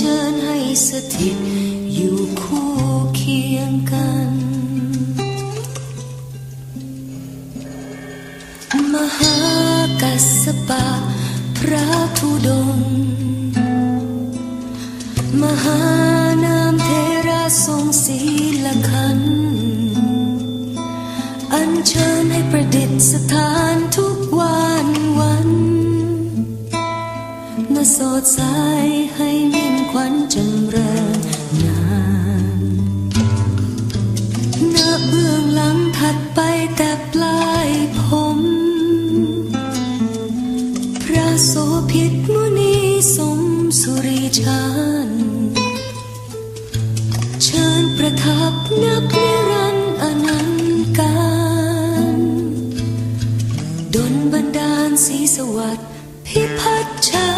เชิญให้สถิตอยู่คู่เคียงกัน มหากัสสปะพระธุดง มหานามเทระทรงศีลขัน อัญเชิญให้ประดิษฐานทุกวันวันนส sot sai hay ฉันเชิญประทับนับเรันดร์อนันต์การดนบันดาลสีสวัสดิ์พิพัฒน์ชั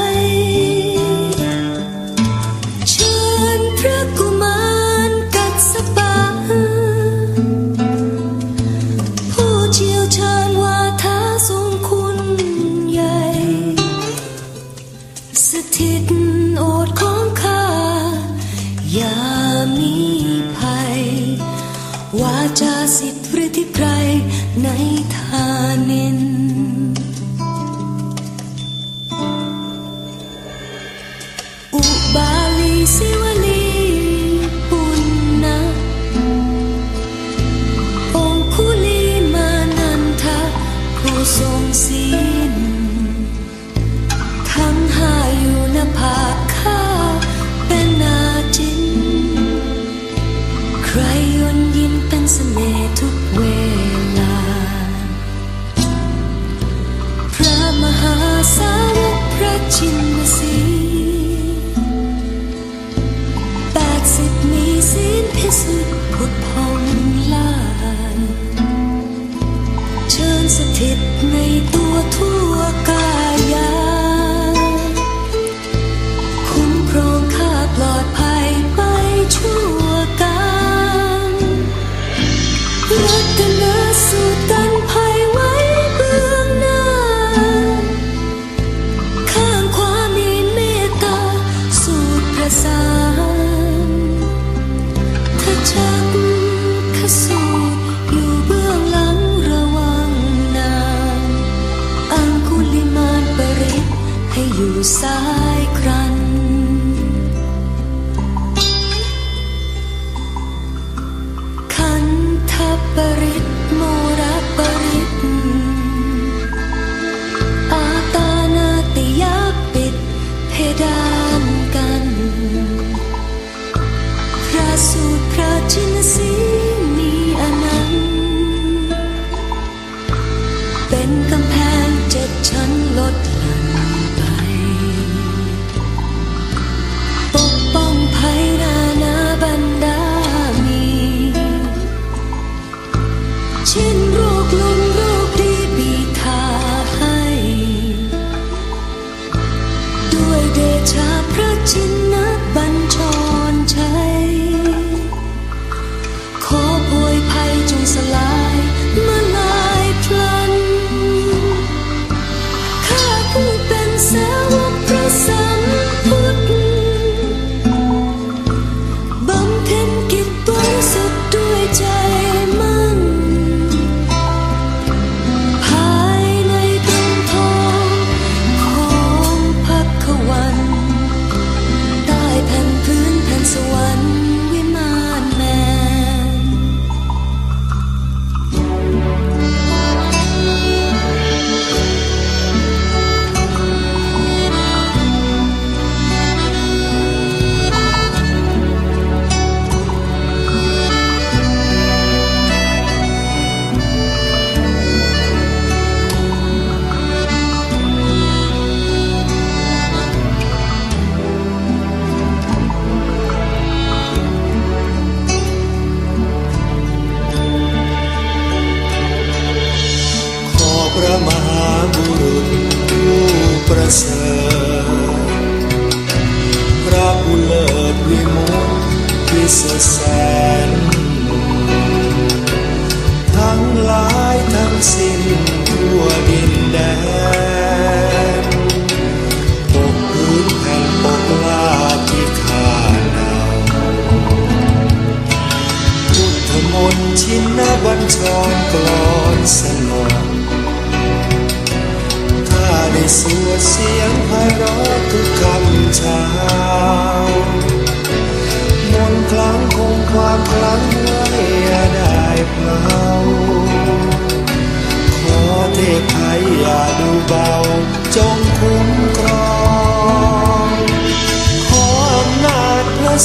ใครยนยิ้มเป็นเสน่ห์ทุกเวลา พระมหาสาวพระชินสีแปดสิบมีศีลพิสุทธิ์พุทธพงลาเชิญสถิตในตัวทุก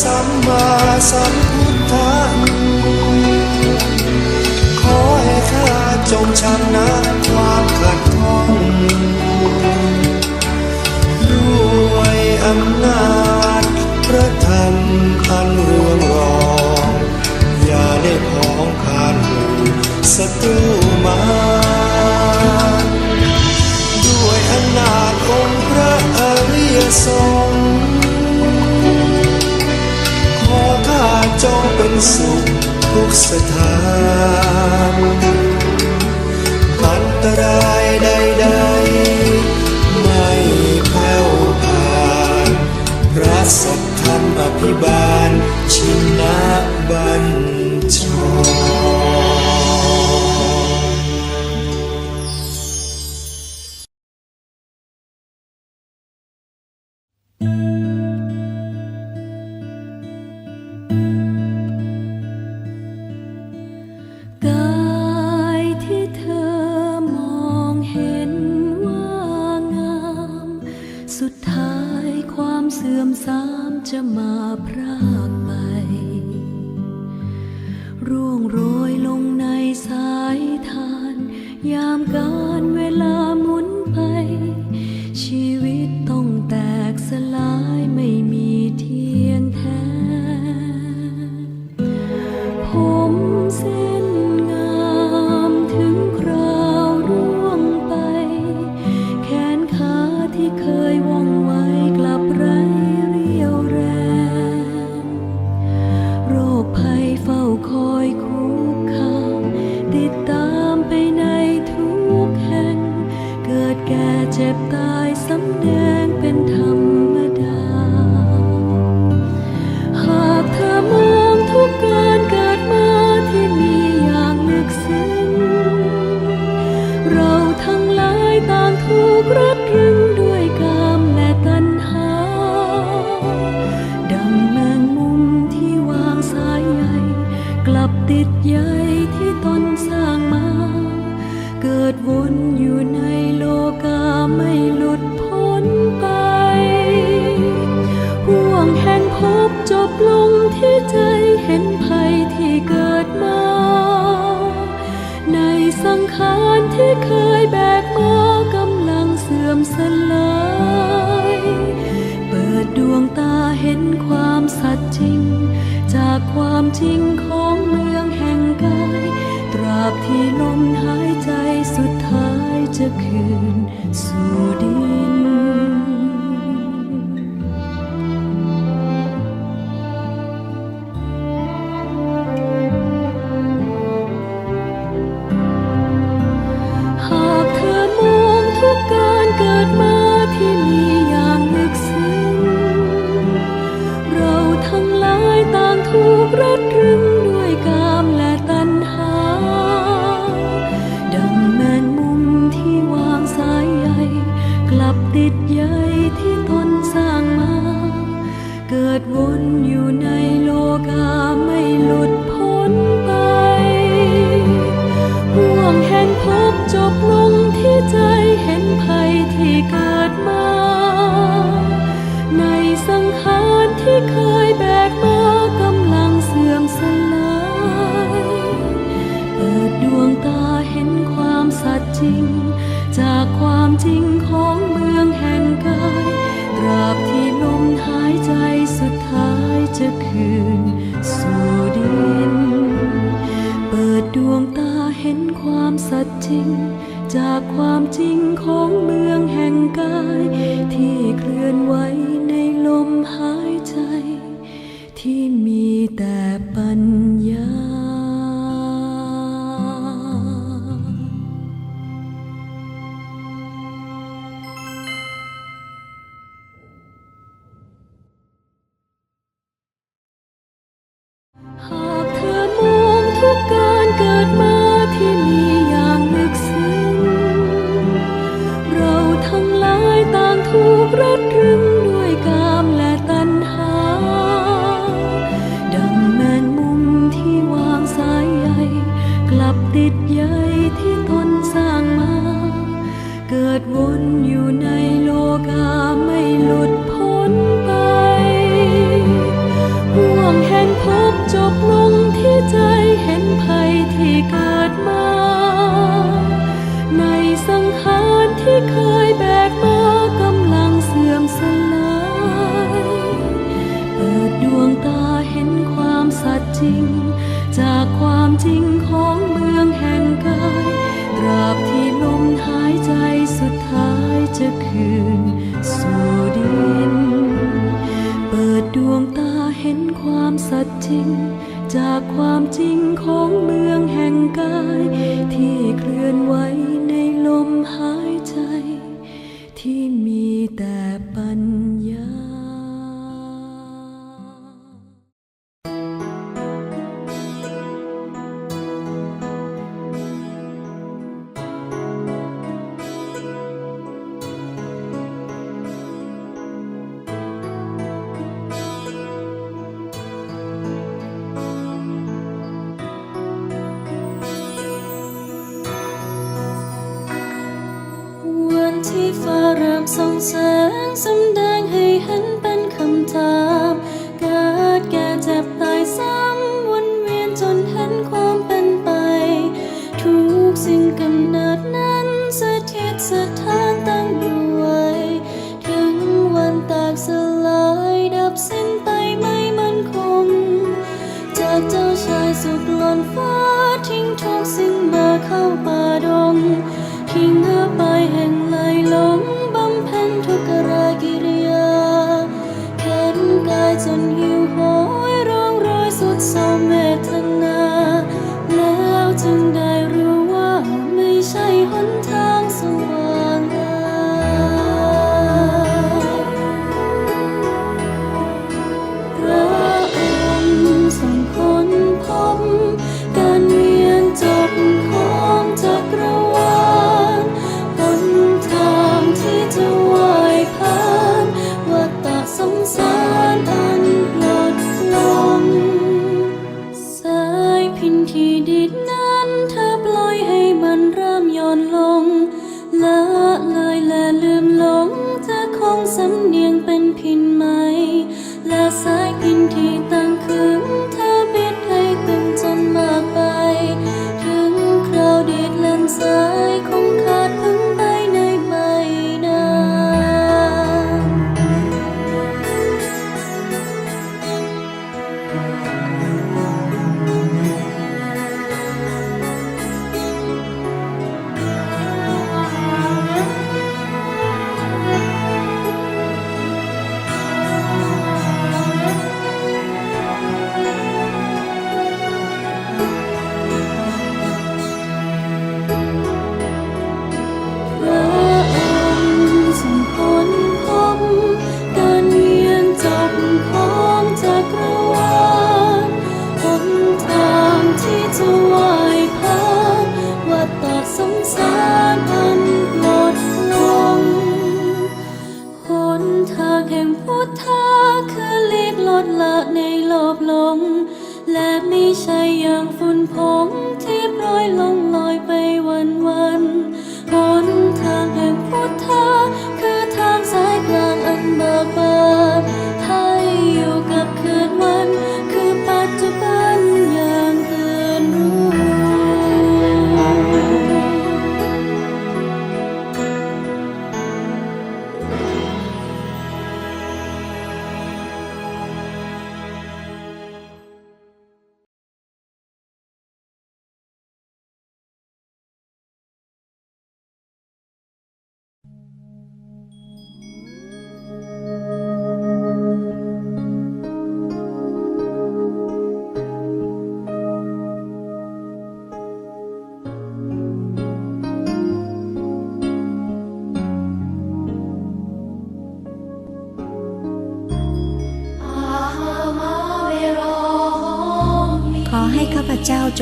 สัมมาสัมพุทธังขอให้ข้าจงชนะความขัดข้องด้วยอำนาจพระธรรมอันรืองรองอย่าได้พ้องคันศัตรูมาด้วยอำนาจองค์พระอริยสงฆ์ เนสุขทุกสถานอันตรายใดๆไม่แผ่วผ่านพระสัทธรรมอภิบาลชินะบัน จะคืนสู่ดิน จะคืนสู่ดิน เปิดดวงตาเห็นความสัจจริง จากความจริงของเมืองแห่งกายที่เคลื่อนไหว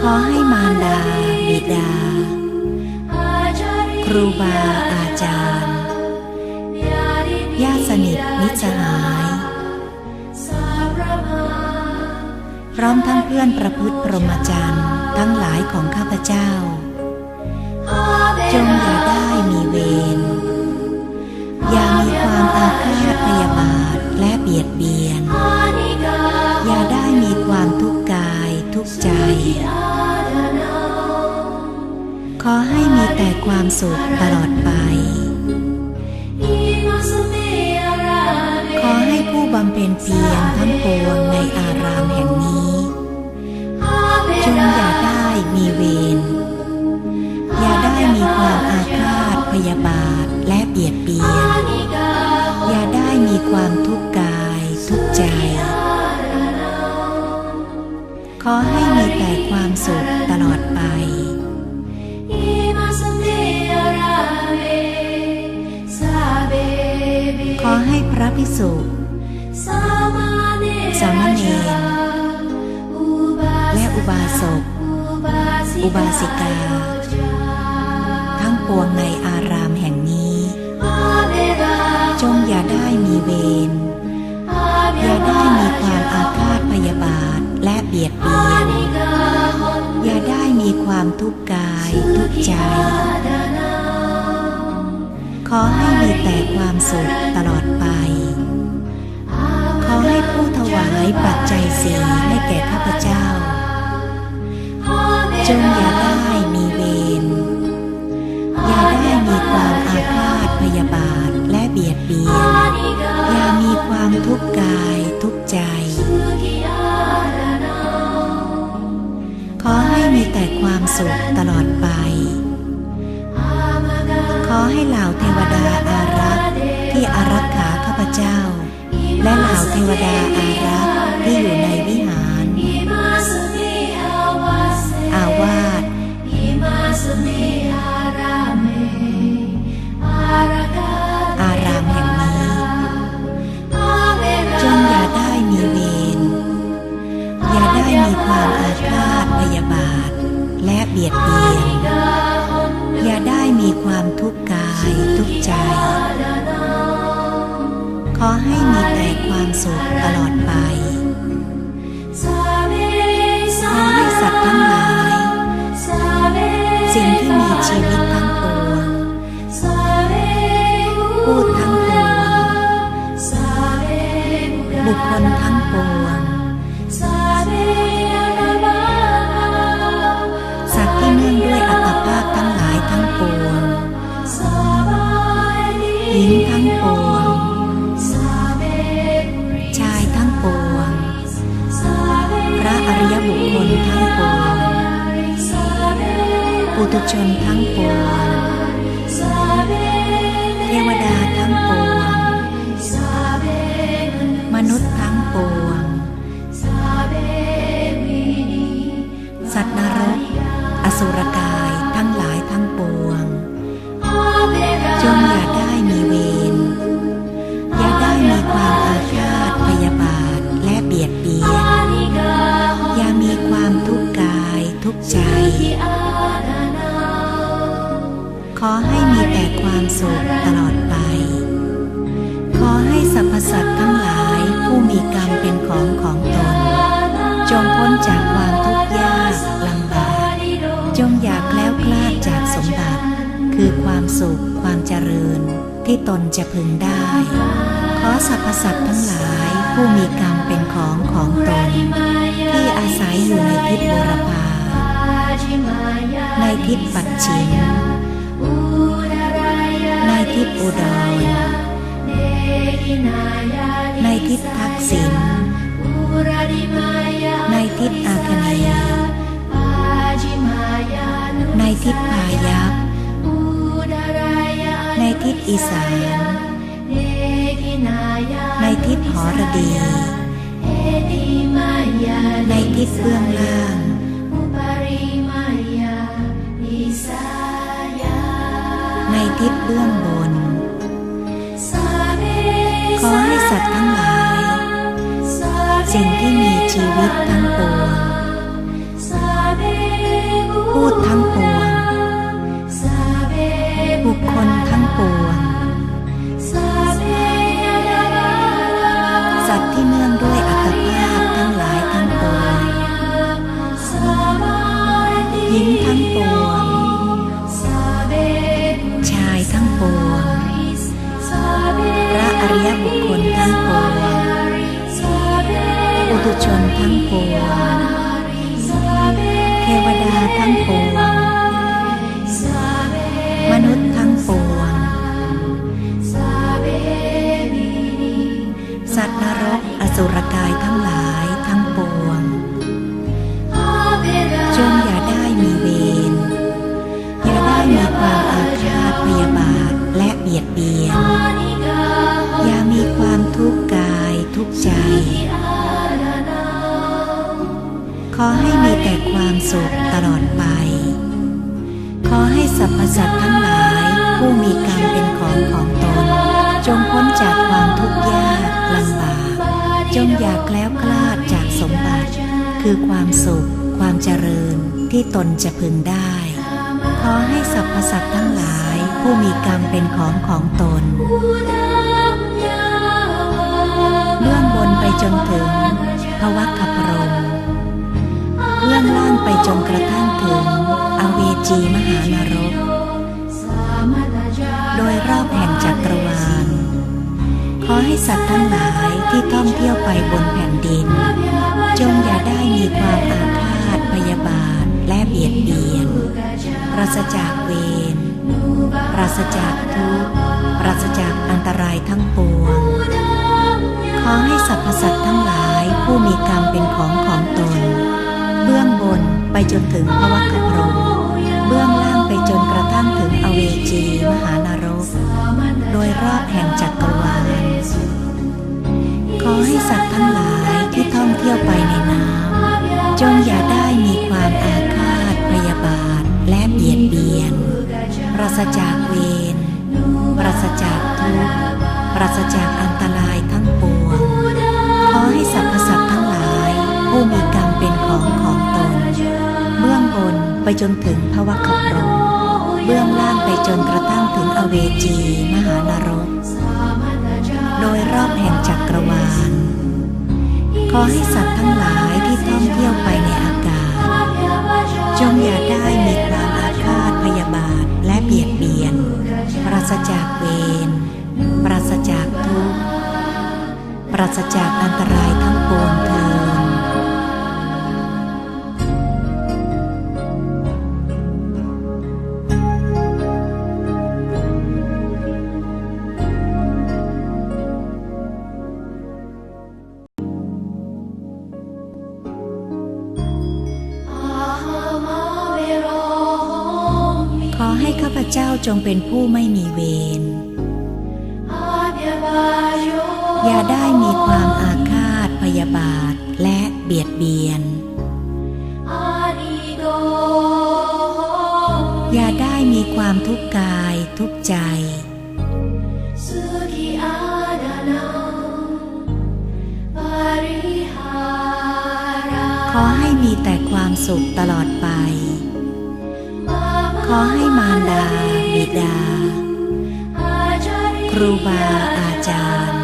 ขอให้มารดา บิดา ครูบาอาจารย์ญาติสนิทมิตรสหาย พร้อมทั้งเพื่อนประพฤติพรหมจรรย์ทั้งหลายของข้าพเจ้า จงอย่าได้มีเวรอย่ามีความอาฆาตพยาบาทและเบียดเบียน อย่าได้มีความทุกข์ ทุกข์ใจ ขอให้มีแต่ความสุขตลอดไป ขอให้ผู้บำเพ็ญเพียรทั้งปวงในอารามแห่งนี้ จงอย่าได้มีเวร อย่าได้มีความอาฆาตพยาบาทและเบียดเบียน อย่าได้มีความทุกข์กายทุกข์ใจ ขอให้มีแต่ความสุขตลอดไป ขอให้พระภิกษุสามเณรและอุบาสก อุบาสิกา ทั้งปวงในอารามแห่งนี้ จงอย่าได้มีเวร อย่าได้มีความอาฆาตพยาบาท และเบียดเบียน อย่าได้มีความทุกข์กายทุกใจ ขอให้มีแต่ความสุขตลอดไป ขอให้ผู้ถวายปัจจัยสีให้แก่ข้าพเจ้า จงอย่าได้มีเวร อย่าได้มีความอาฆาตพยาบาทและเบียดเบียน อย่ามีความทุกข์ สุขตลอดไป ขอให้เหล่าเทวดาอารักษ์ที่อารักขาข้าพเจ้า และเหล่าเทวดาอารักษ์ที่อยู่ในวิหาร อาวาสอารามแห่งนี้จงอย่าได้มีเวรอย่าได้มีความอาฆาตพยาบาท เบียดเบียน อย่าได้มีความทุกข์กายทุกใจ ขอให้มีแต่ความสุขตลอดไป ขอให้สัตว์ทั้งหลาย สิ่งที่มีชีวิตทั้งปวงพูดทั้งปวงบุคคลทั้งปวง หญิงทั้งปวง ชายทั้งปวง พระอริยบุคคลทั้งปวง ปุถุชนทั้งปวง เทวดาทั้งปวง มนุษย์ทั้งปวง สัตว์นรก อสุรกายทั้งหลายทั้งปวง จงอย่า สุขตลอดไป ขอให้สรรพสัตว์ทั้งหลายผู้มีกรรมเป็นของของตน จงพ้นจากความทุกข์ยากลำบาก จงอย่าแล้วคลาดจากสมบัติ คือความสุขความเจริญที่ตนจะพึงได้ ขอสรรพสัตว์ทั้งหลายผู้มีกรรมเป็นของของตน ที่อาศัยอยู่ในทิศบุรพาในทิศปัจฉิม ทิศอุดร ในทิศทักษิณในทิศอาคเนยในทิศพายัพในทิศอีสาน ในทิศหอระดี ในทิศเบื้องล่างในทิศเบื้องบน วิตทั้งปวงพูดทั้งปวงบุคคลทั้งปวงสัตว์ที่เนื่องด้วยอัตภาพทั้งหลายทั้งปวงหญิงทั้งปวงชายทั้งปวงพระอริยบุคค ปุถุชนทั้งปวงเทวดาทั้งปวงมนุษย์ทั้งปวงสัตว์นรกอสุรกายทั้งหลายทั้งปวงจงอย่าได้มีเวรอย่าได้มีความอาฆาตพยาบาทและเบียดเบียน อย่ามีความทุกข์กายทุกข์ใจ ขอให้มีแต่ความสุขตลอดไป ขอให้สรรพสัตว์ทั้งหลาย ผู้มีกรรมเป็นของของตน จงพ้นจากความทุกข์ยากลำบาก จงอย่าแคล้วคลาดจากสมบัติ คือความสุข ความเจริญที่ตนจะพึงได้ ขอให้สรรพสัตว์ทั้งหลาย ผู้มีกรรมเป็นของของตนเบื้องบนไปจนถึงพวัคคพรม เบื้องล่างไปจนกระทั่งถึงอเวจีมหานรก โดยรอบแห่งจักรวาล ขอให้สัตว์ทั้งหลายที่ท่องเที่ยวไปบนแผ่นดิน จงอย่าได้มีความอาฆาตพยาบาทและเบียดเบียน ปราศจากเวร ปราศจากทุกข์ ปราศจากอันตรายทั้งปวง ขอให้สรรพสัตว์ทั้งหลายผู้มีกรรมเป็นของของตน เบื้องบนไปจนถึงพระวัคคพรมเบื้องล่างไปจนกระทั่งถึงอเวจีมหานรก โดยรอบแห่งจักรวาล ขอให้สัตว์ทั้งหลายที่ท่องเที่ยวไปในน้ำจงอย่าได้มีความอาฆาตพยาบาทและเบียดเบียน ปราศจากเวร ปราศจากทุกข์ ปราศจากอันตรายทั้งปวง ขอให้สรรพสัตว์ทั้งหลายผู้มี ไปจนถึงพระวัคพรมเบื้องล่างไปจนกระทั่งถึงอเวจี มหานรก โดยรอบแห่งจักรวาล ขอให้สัตว์ทั้งหลายที่ท่องเที่ยวไปในอากาศ จงอย่าได้มีความอาฆาตพยาบาทและเบียดเบียน ปราศจากเวร ปราศจากทุกข์ ปราศจากอันตรายทั้งปวงเทิน จงเป็นผู้ไม่มีเวร อย่าได้มีความอาฆาตพยาบาทและเบียดเบียน อย่าได้มีความทุกข์กายทุกข์ใจ ขอให้มีแต่ความสุขตลอดไป ขอให้มารดา บิดา ครูบาอาจารย์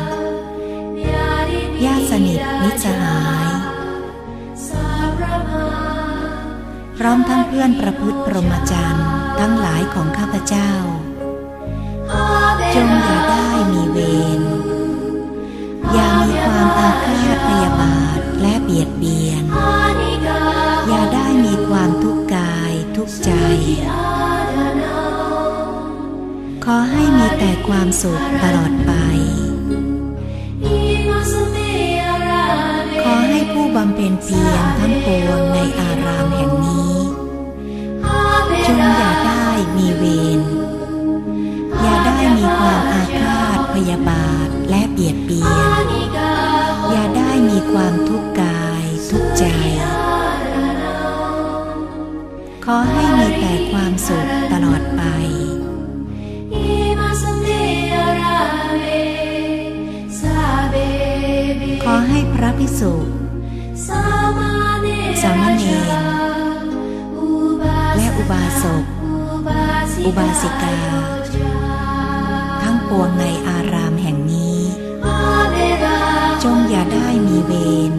ญาติสนิทมิตรสหาย พร้อมทั้งเพื่อนประพฤติพรหมจรรย์ทั้งหลายของข้าพเจ้า จงอย่าได้มีเวรอย่ามีความอาฆาตพยาบาทและเบียดเบียน อย่าได้มีความทุกข์กายทุกข์ จ ขอให้มีแต่ความสุขตลอดไป ขอให้ผู้บำเพ็ญเพียรทั้งปวงในอารามแห่งนี้ จงอย่าได้มีเวร อย่าได้มีความอาฆาตพยาบาทและเบียดเบียน อย่าได้มีความทุกข์กายทุกใจ อให้มีแต่ความสุขตลอดไปขอให้พระภิกษุสามเณรและอุบาสก อุบาสิกา ทั้งปวงในอารามแห่งนี้ จงอย่าได้มีเวร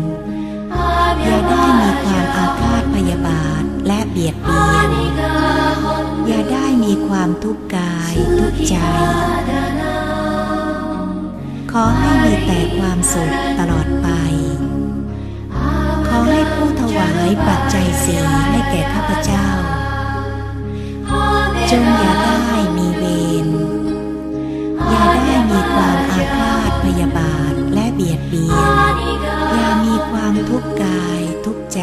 อย่าได้มีความอาฆาตพยาบาท และเบียดเบียน อย่าได้มีความทุกข์กายทุกใจ ขอให้มีแต่ความสุขตลอดไป ขอให้ผู้ถวายปัจจัยสีให้แก่ข้าพเจ้า จงอย่าได้มีเวร อย่าได้มีความอาฆาตพยาบาทและเบียดเบียน อย่ามีความทุกข์กายทุกใจ